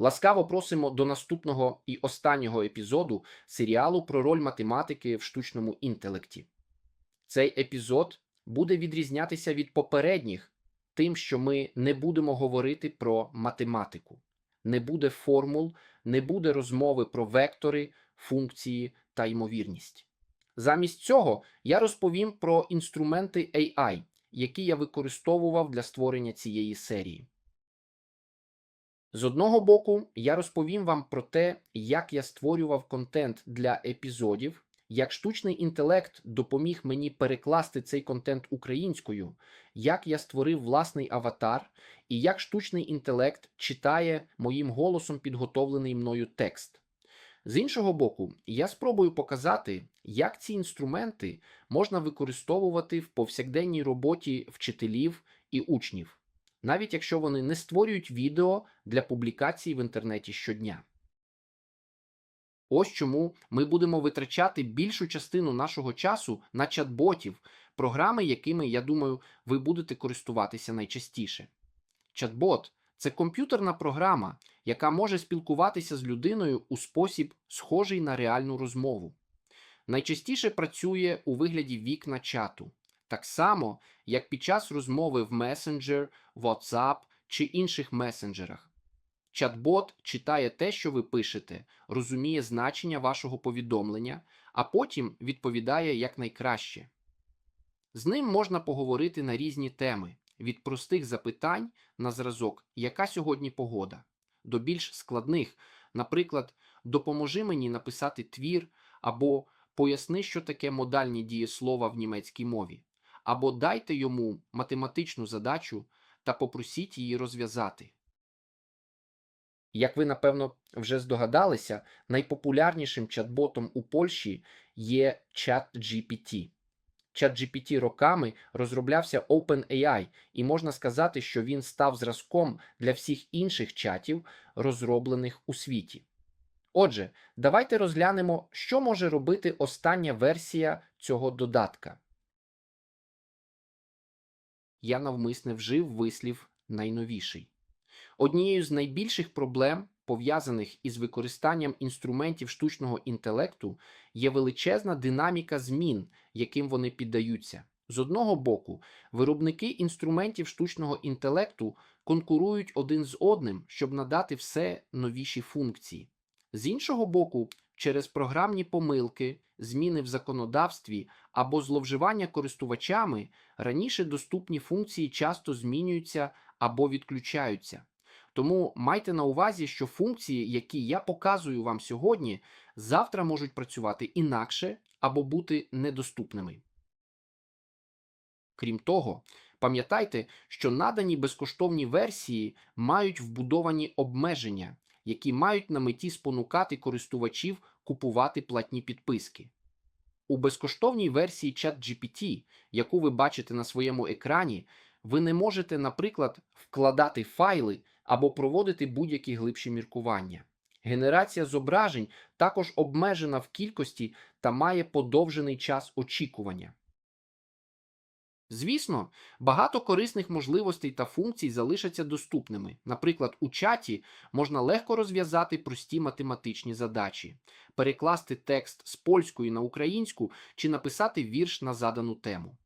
Ласкаво просимо до наступного і останнього епізоду серіалу про роль математики в штучному інтелекті. Цей епізод буде відрізнятися від попередніх тим, що ми не будемо говорити про математику, не буде формул, не буде розмови про вектори, функції та ймовірність. Замість цього я розповім про інструменти AI, які я використовував для створення цієї серії. З одного боку, я розповім вам про те, як я створював контент для епізодів, як штучний інтелект допоміг мені перекласти цей контент українською, як я створив власний аватар, і як штучний інтелект читає моїм голосом підготовлений мною текст. З іншого боку, я спробую показати, як ці інструменти можна використовувати в повсякденній роботі вчителів і учнів, навіть якщо вони не створюють відео для публікації в інтернеті щодня. Ось чому ми будемо витрачати більшу частину нашого часу на чат-ботів, програми, якими, я думаю, ви будете користуватися найчастіше. Чат-бот це комп'ютерна програма, яка може спілкуватися з людиною у спосіб, схожий на реальну розмову. Найчастіше працює у вигляді вікна чату, так само, як під час розмови в Messenger, WhatsApp чи інших месенджерах. Чат-бот читає те, що ви пишете, розуміє значення вашого повідомлення, а потім відповідає якнайкраще. З ним можна поговорити на різні теми від простих запитань на зразок, яка сьогодні погода, до більш складних, наприклад, допоможи мені написати твір або поясни, що таке модальні дієслова в німецькій мові, або дайте йому математичну задачу та попросіть її розв'язати. Як ви, напевно, вже здогадалися, найпопулярнішим чат-ботом у Польщі є ChatGPT. ChatGPT роками розроблявся OpenAI, і можна сказати, що він став зразком для всіх інших чатів, розроблених у світі. Отже, давайте розглянемо, що може робити остання версія цього додатка. Я навмисне вжив вислів найновіший. Однією з найбільших проблем, пов'язаних із використанням інструментів штучного інтелекту, є величезна динаміка змін, яким вони піддаються. З одного боку, виробники інструментів штучного інтелекту конкурують один з одним, щоб надати все новіші функції. З іншого боку, через програмні помилки, зміни в законодавстві або зловживання користувачами раніше доступні функції часто змінюються або відключаються. Тому майте на увазі, що функції, які я показую вам сьогодні, завтра можуть працювати інакше або бути недоступними. Крім того, пам'ятайте, що надані безкоштовні версії мають вбудовані обмеження, які мають на меті спонукати користувачів купувати платні підписки. У безкоштовній версії ChatGPT, яку ви бачите на своєму екрані, ви не можете, наприклад, вкладати файли або проводити будь-які глибші міркування. Генерація зображень також обмежена в кількості та має подовжений час очікування. Звісно, багато корисних можливостей та функцій залишаться доступними. Наприклад, у чаті можна легко розв'язати прості математичні задачі, перекласти текст з польської на українську чи написати вірш на задану тему.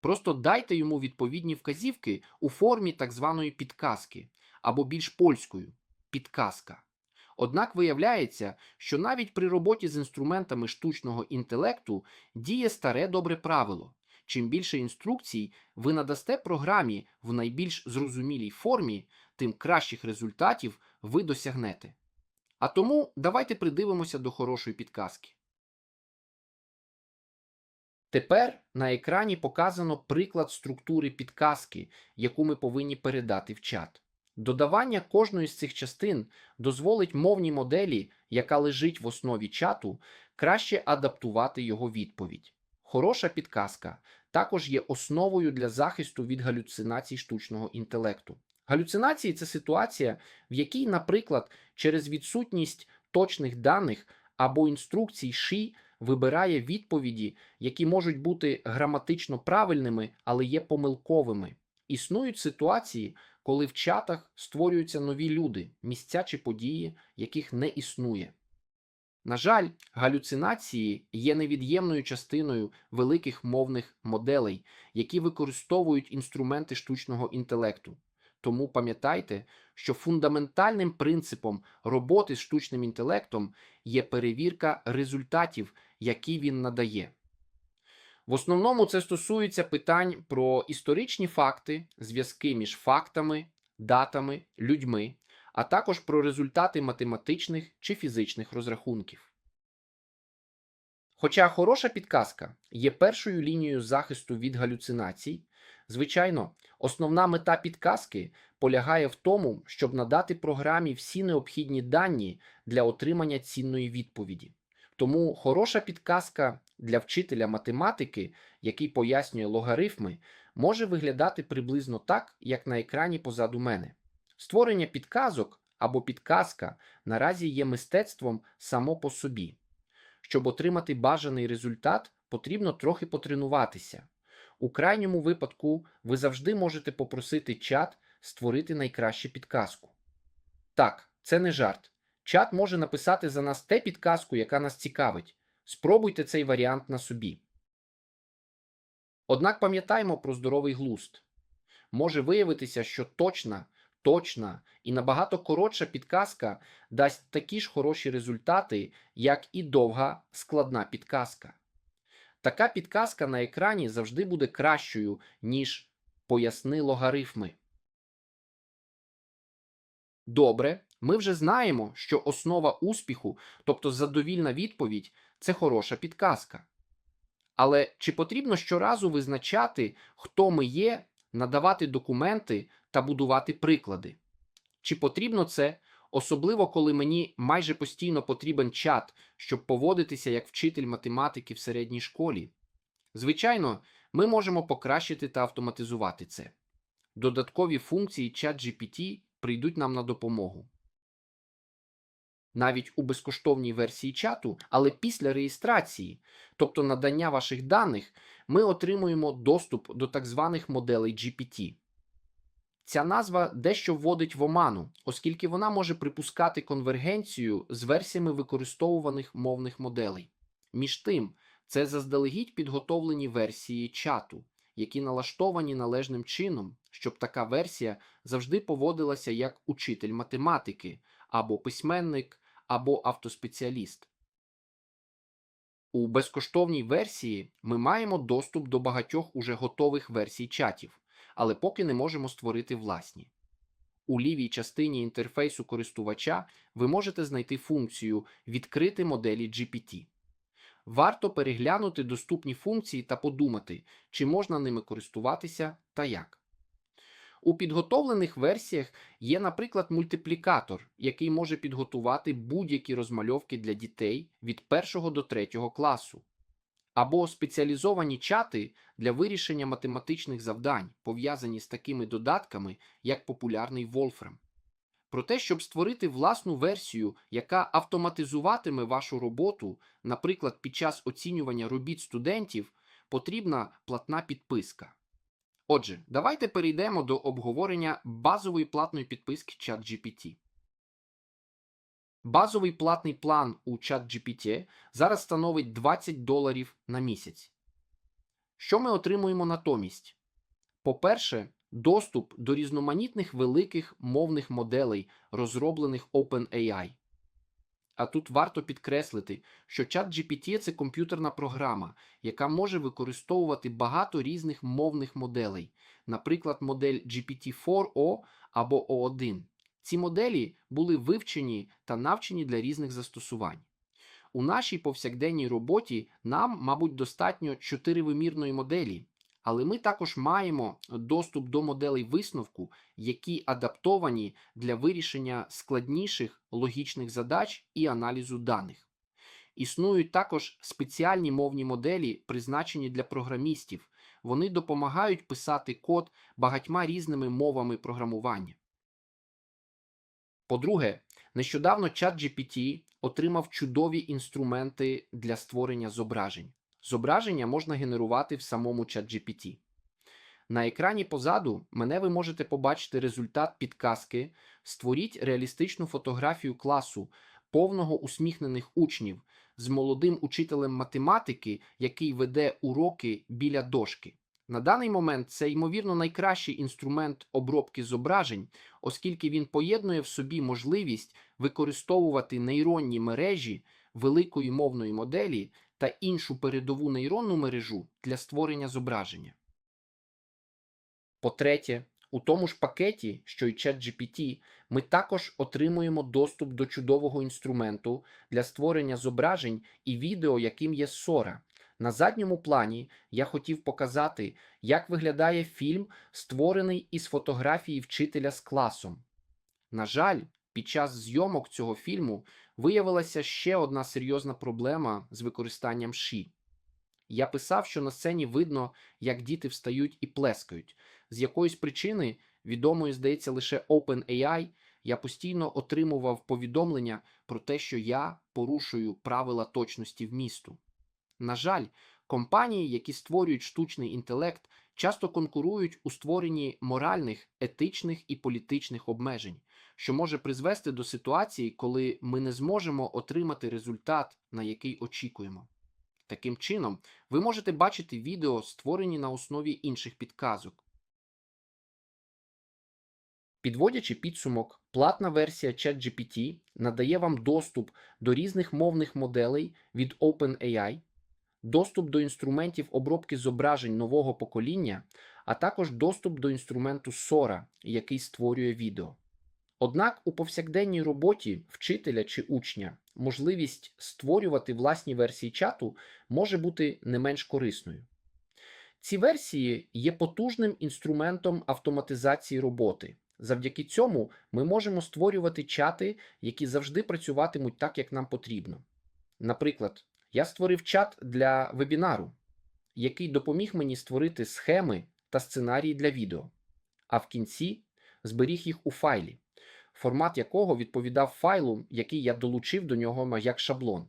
Просто дайте йому відповідні вказівки у формі так званої підказки або більш польською підказка. Однак виявляється, що навіть при роботі з інструментами штучного інтелекту діє старе добре правило. Чим більше інструкцій ви надасте програмі в найбільш зрозумілій формі, тим кращих результатів ви досягнете. А тому давайте придивимося до хорошої підказки. Тепер на екрані показано приклад структури підказки, яку ми повинні передати в чат. Додавання кожної з цих частин дозволить мовній моделі, яка лежить в основі чату, краще адаптувати його відповідь. Хороша підказка також є основою для захисту від галюцинацій штучного інтелекту. Галюцинації це ситуація, в якій, наприклад, через відсутність точних даних або інструкцій ШІ вибирає відповіді, які можуть бути граматично правильними, але є помилковими. Існують ситуації, коли в чатах створюються нові люди, місця чи події, яких не існує. На жаль, галюцинації є невід'ємною частиною великих мовних моделей, які використовують інструменти штучного інтелекту. Тому пам'ятайте, що фундаментальним принципом роботи з штучним інтелектом є перевірка результатів, які він надає. В основному це стосується питань про історичні факти, зв'язки між фактами, датами, людьми, а також про результати математичних чи фізичних розрахунків. Хоча хороша підказка є першою лінією захисту від галюцинацій, звичайно, основна мета підказки полягає в тому, щоб надати програмі всі необхідні дані для отримання цінної відповіді. Тому хороша підказка для вчителя математики, який пояснює логарифми, може виглядати приблизно так, як на екрані позаду мене. Створення підказок або підказка наразі є мистецтвом само по собі. Щоб отримати бажаний результат, потрібно трохи потренуватися. У крайньому випадку ви завжди можете попросити чат створити найкращу підказку. Так, це не жарт. Чат може написати за нас те підказку, яка нас цікавить. Спробуйте цей варіант на собі. Однак пам'ятаємо про здоровий глузд. Може виявитися, що точна, точна і набагато коротша підказка дасть такі ж хороші результати, як і довга складна підказка. Така підказка на екрані завжди буде кращою, ніж поясни логарифми. Добре, ми вже знаємо, що основа успіху, тобто задовільна відповідь, це хороша підказка. Але чи потрібно щоразу визначати, хто ми є, надавати документи та будувати приклади? Чи потрібно це, особливо коли мені майже постійно потрібен чат, щоб поводитися як вчитель математики в середній школі? Звичайно, ми можемо покращити та автоматизувати це. Додаткові функції ChatGPT прийдуть нам на допомогу. Навіть у безкоштовній версії чату, але після реєстрації, тобто надання ваших даних, ми отримуємо доступ до так званих моделей GPT. Ця назва дещо вводить в оману, оскільки вона може припускати конвергенцію з версіями використовуваних мовних моделей. Між тим, це заздалегідь підготовлені версії чату, які налаштовані належним чином, щоб така версія завжди поводилася як учитель математики або письменник, або автоспеціаліст. У безкоштовній версії ми маємо доступ до багатьох уже готових версій чатів, але поки не можемо створити власні. У лівій частині інтерфейсу користувача ви можете знайти функцію Відкрити моделі GPT. Варто переглянути доступні функції та подумати, чи можна ними користуватися та як. У підготовлених версіях є, наприклад, мультиплікатор, який може підготувати будь-які розмальовки для дітей від 1 до 3 класу, або спеціалізовані чати для вирішення математичних завдань, пов'язані з такими додатками, як популярний Wolfram. Про те, щоб створити власну версію, яка автоматизуватиме вашу роботу, наприклад, під час оцінювання робіт студентів, потрібна платна підписка. Отже, давайте перейдемо до обговорення базової платної підписки ChatGPT. Базовий платний план у ChatGPT зараз становить 20 доларів на місяць. Що ми отримуємо натомість? По-перше, доступ до різноманітних великих мовних моделей, розроблених OpenAI. А тут варто підкреслити, що ChatGPT – це комп'ютерна програма, яка може використовувати багато різних мовних моделей, наприклад, модель GPT-4o або O1. Ці моделі були вивчені та навчені для різних застосувань. У нашій повсякденній роботі нам, мабуть, достатньо чотиривимірної моделі, але ми також маємо доступ до моделей висновку, які адаптовані для вирішення складніших логічних задач і аналізу даних. Існують також спеціальні мовні моделі, призначені для програмістів. Вони допомагають писати код багатьма різними мовами програмування. По-друге, нещодавно ChatGPT отримав чудові інструменти для створення зображень. Зображення можна генерувати в самому ChatGPT. На екрані позаду мене ви можете побачити результат підказки Створіть реалістичну фотографію класу повного усміхнених учнів з молодим учителем математики, який веде уроки біля дошки. На даний момент це, ймовірно, найкращий інструмент обробки зображень, оскільки він поєднує в собі можливість використовувати нейронні мережі великої мовної моделі та іншу передову нейронну мережу для створення зображення. По-третє, у тому ж пакеті, що й ChatGPT, ми також отримуємо доступ до чудового інструменту для створення зображень і відео, яким є Sora. На задньому плані я хотів показати, як виглядає фільм, створений із фотографії вчителя з класом. На жаль, під час зйомок цього фільму виявилася ще одна серйозна проблема з використанням ші. Я писав, що на сцені видно, як діти встають і плескають. З якоїсь причини, відомої, здається, лише OpenAI, я постійно отримував повідомлення про те, що я порушую правила точності вмісту. На жаль, компанії, які створюють штучний інтелект, часто конкурують у створенні моральних, етичних і політичних обмежень, що може призвести до ситуації, коли ми не зможемо отримати результат, на який очікуємо. Таким чином, ви можете бачити відео, створені на основі інших підказок. Підводячи підсумок, платна версія ChatGPT надає вам доступ до різних мовних моделей від OpenAI, доступ до інструментів обробки зображень нового покоління, а також доступ до інструменту Sora, який створює відео. Однак у повсякденній роботі вчителя чи учня можливість створювати власні версії чату може бути не менш корисною. Ці версії є потужним інструментом автоматизації роботи. Завдяки цьому ми можемо створювати чати, які завжди працюватимуть так, як нам потрібно. Наприклад, я створив чат для вебінару, який допоміг мені створити схеми та сценарії для відео, а в кінці зберіг їх у файлі, формат якого відповідав файлу, який я долучив до нього як шаблон.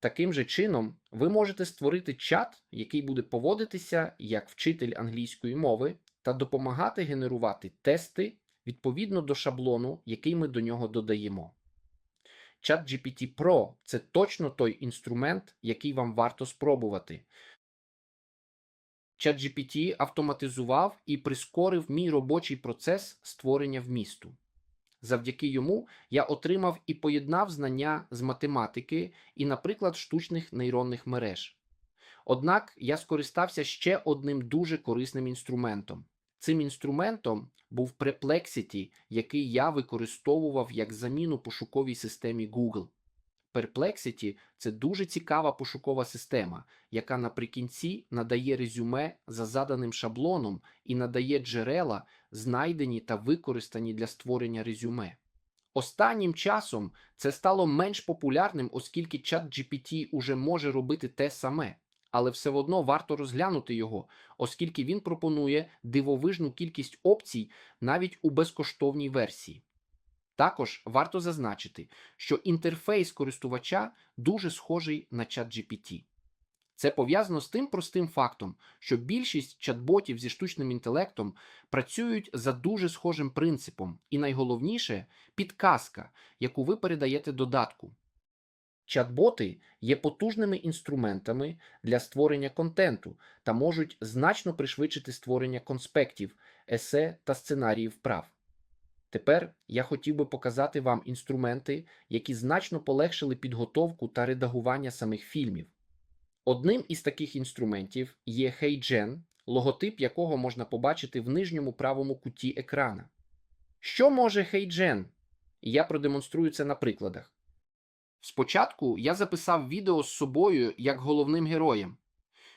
Таким же чином, ви можете створити чат, який буде поводитися як вчитель англійської мови та допомагати генерувати тести відповідно до шаблону, який ми до нього додаємо. ChatGPT Pro це точно той інструмент, який вам варто спробувати. ChatGPT автоматизував і прискорив мій робочий процес створення вмісту. Завдяки йому я отримав і поєднав знання з математики і, наприклад, штучних нейронних мереж. Однак я скористався ще одним дуже корисним інструментом. Цим інструментом був Perplexity, який я використовував як заміну пошуковій системі Google. Perplexity – це дуже цікава пошукова система, яка наприкінці надає резюме за заданим шаблоном і надає джерела, знайдені та використані для створення резюме. Останнім часом це стало менш популярним, оскільки ChatGPT уже може робити те саме, але все одно варто розглянути його, оскільки він пропонує дивовижну кількість опцій навіть у безкоштовній версії. Також варто зазначити, що інтерфейс користувача дуже схожий на ChatGPT. Це пов'язано з тим простим фактом, що більшість чат-ботів зі штучним інтелектом працюють за дуже схожим принципом, і найголовніше підказка, яку ви передаєте додатку. Чат-боти є потужними інструментами для створення контенту та можуть значно пришвидшити створення конспектів, есе та сценаріїв вправ. Тепер я хотів би показати вам інструменти, які значно полегшили підготовку та редагування самих фільмів. Одним із таких інструментів є HeyGen, логотип якого можна побачити в нижньому правому куті екрана. Що може HeyGen? Я продемонструю це на прикладах. Спочатку я записав відео з собою як головним героєм.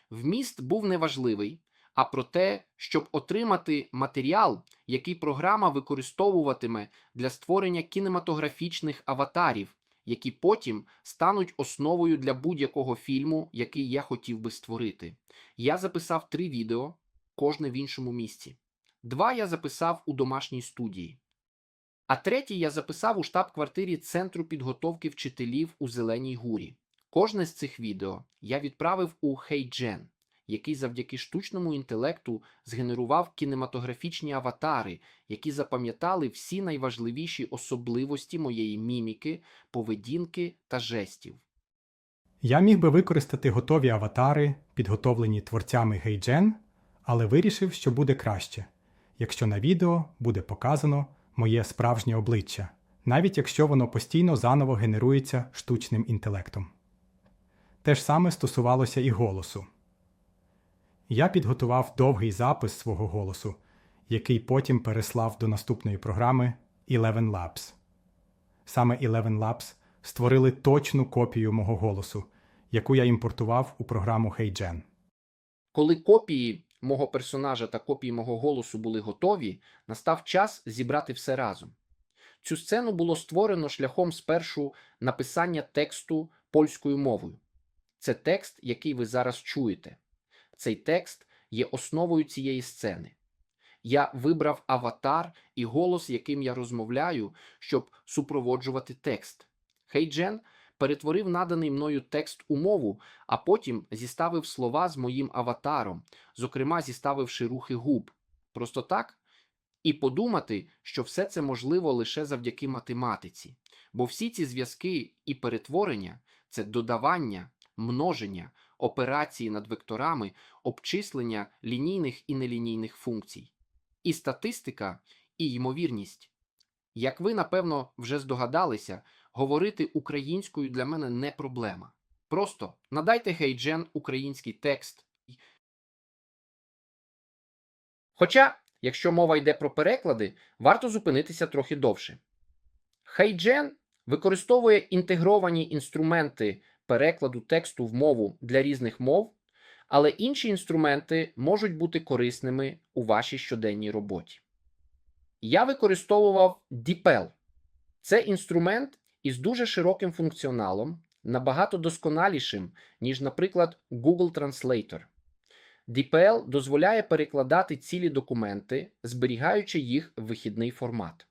Вміст був неважливий, а про те, щоб отримати матеріал, який програма використовуватиме для створення кінематографічних аватарів, які потім стануть основою для будь-якого фільму, який я хотів би створити. Я записав три відео, кожне в іншому місці. Два я записав у домашній студії. А третій я записав у штаб-квартирі Центру підготовки вчителів у Зеленій Гурі. Кожне з цих відео я відправив у HeyGen. який завдяки штучному інтелекту згенерував кінематографічні аватари, які запам'ятали всі найважливіші особливості моєї міміки, поведінки та жестів. Я міг би використати готові аватари, підготовлені творцями HeyGen, але вирішив, що буде краще, якщо на відео буде показано моє справжнє обличчя, навіть якщо воно постійно заново генерується штучним інтелектом. Те ж саме стосувалося і голосу. Я підготував довгий запис свого голосу, який потім переслав до наступної програми Eleven Labs. Саме Eleven Labs створили точну копію мого голосу, яку я імпортував у програму HeyGen. Коли копії мого персонажа та копії мого голосу були готові, настав час зібрати все разом. Цю сцену було створено шляхом спершу написання тексту польською мовою. Це текст, який ви зараз чуєте. Цей текст є основою цієї сцени. Я вибрав аватар і голос, яким я розмовляю, щоб супроводжувати текст. HeyGen перетворив наданий мною текст у мову, а потім зіставив слова з моїм аватаром, зокрема зіставивши рухи губ. Просто так? І подумати, що все це можливо лише завдяки математиці, бо всі ці зв'язки і перетворення це додавання, множення, операції над векторами, обчислення лінійних і нелінійних функцій, і статистика, і ймовірність. Як ви, напевно, вже здогадалися, говорити українською для мене не проблема. Просто надайте HeyGen український текст. Хоча, якщо мова йде про переклади, варто зупинитися трохи довше. HeyGen використовує інтегровані інструменти перекладу тексту в мову для різних мов, але інші інструменти можуть бути корисними у вашій щоденній роботі. Я використовував DeepL. Це інструмент із дуже широким функціоналом, набагато досконалішим, ніж, наприклад, Google Translator. DeepL дозволяє перекладати цілі документи, зберігаючи їх в вихідний формат.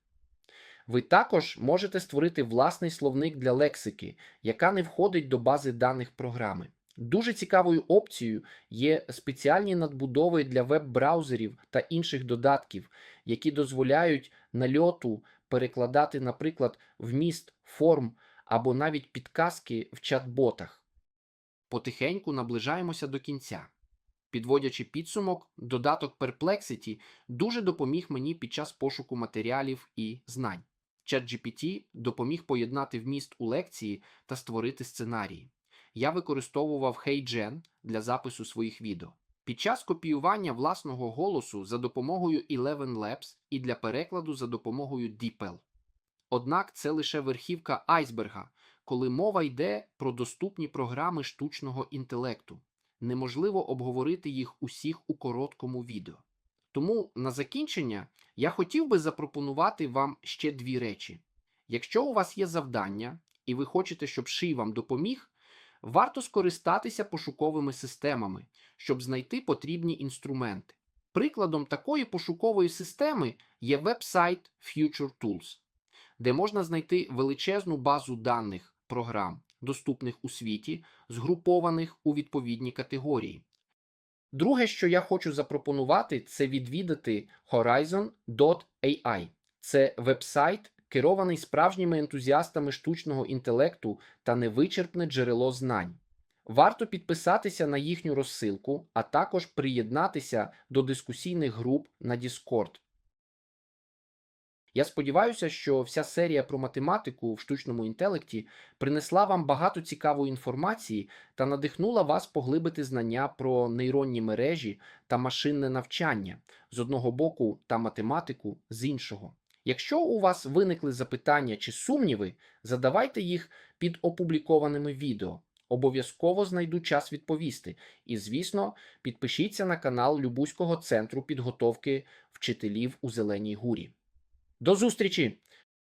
Ви також можете створити власний словник для лексики, яка не входить до бази даних програми. Дуже цікавою опцією є спеціальні надбудови для веб-браузерів та інших додатків, які дозволяють нальоту перекладати, наприклад, вміст форм або навіть підказки в чат-ботах. Потихеньку наближаємося до кінця. Підводячи підсумок, додаток Perplexity дуже допоміг мені під час пошуку матеріалів і знань. ChatGPT допоміг поєднати вміст у лекції та створити сценарії. Я використовував HeyGen для запису своїх відео. Під час копіювання власного голосу за допомогою Eleven Labs і для перекладу за допомогою DeepL. Однак це лише верхівка айсберга, коли мова йде про доступні програми штучного інтелекту. Неможливо обговорити їх усіх у короткому відео. Тому на закінчення я хотів би запропонувати вам ще дві речі. Якщо у вас є завдання і ви хочете, щоб ший вам допоміг, варто скористатися пошуковими системами, щоб знайти потрібні інструменти. Прикладом такої пошукової системи є веб-сайт Future Tools, де можна знайти величезну базу даних програм, доступних у світі, згрупованих у відповідні категорії. Друге, що я хочу запропонувати, це відвідати Horizon.ai. Це веб-сайт, керований справжніми ентузіастами штучного інтелекту та невичерпне джерело знань. Варто підписатися на їхню розсилку, а також приєднатися до дискусійних груп на Discord. Я сподіваюся, що вся серія про математику в штучному інтелекті принесла вам багато цікавої інформації та надихнула вас поглибити знання про нейронні мережі та машинне навчання з одного боку та математику з іншого. Якщо у вас виникли запитання чи сумніви, задавайте їх під опублікованими відео. Обов'язково знайду час відповісти. І, звісно, підпишіться на канал Любузького центру підготовки вчителів у Зеленій Гурі. До зустрічі!